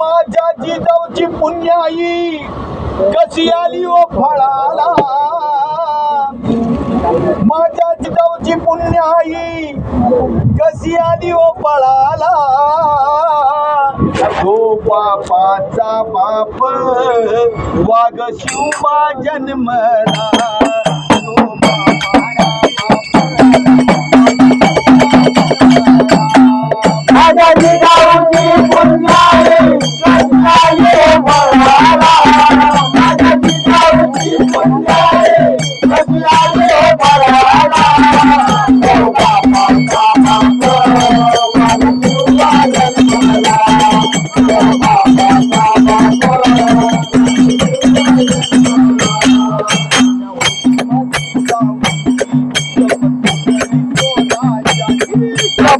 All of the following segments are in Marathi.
माझ्या जिजाऊची पुण्याई कशी आली ओ फळाला? माझ्या जिजाऊची पुण्याई कशी आली ओ फळाला? तो बापाचा बाप वाघ शिवबा जन्मला. तो बापाचा माझ्या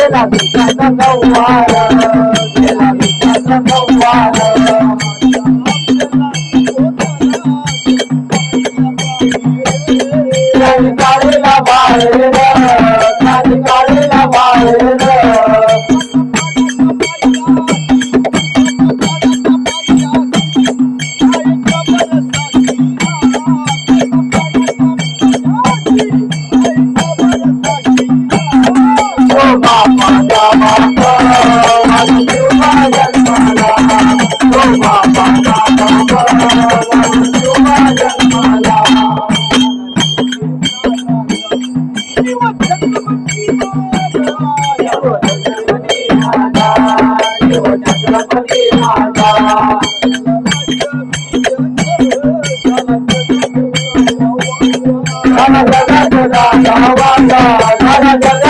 为了国家的未来。बापा बापा माझी शिवा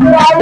Thank you.